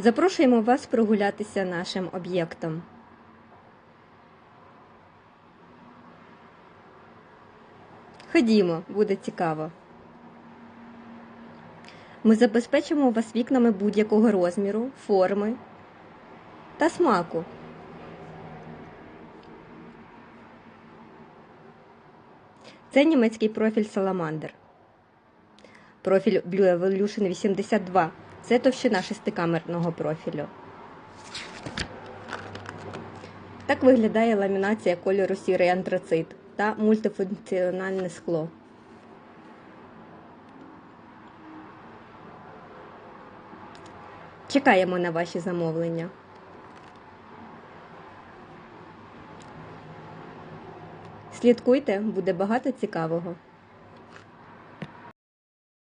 Запрошуємо вас прогулятися нашим об'єктом. Ходімо, буде цікаво. Ми забезпечимо вас вікнами будь-якого розміру, форми та смаку. Це німецький профіль Salamander. Профіль Blue Evolution 82. Це товщина шестикамерного профілю. Так виглядає ламінація кольору сірий антрацит та мультифункціональне скло. Чекаємо на ваші замовлення. Слідкуйте, буде багато цікавого.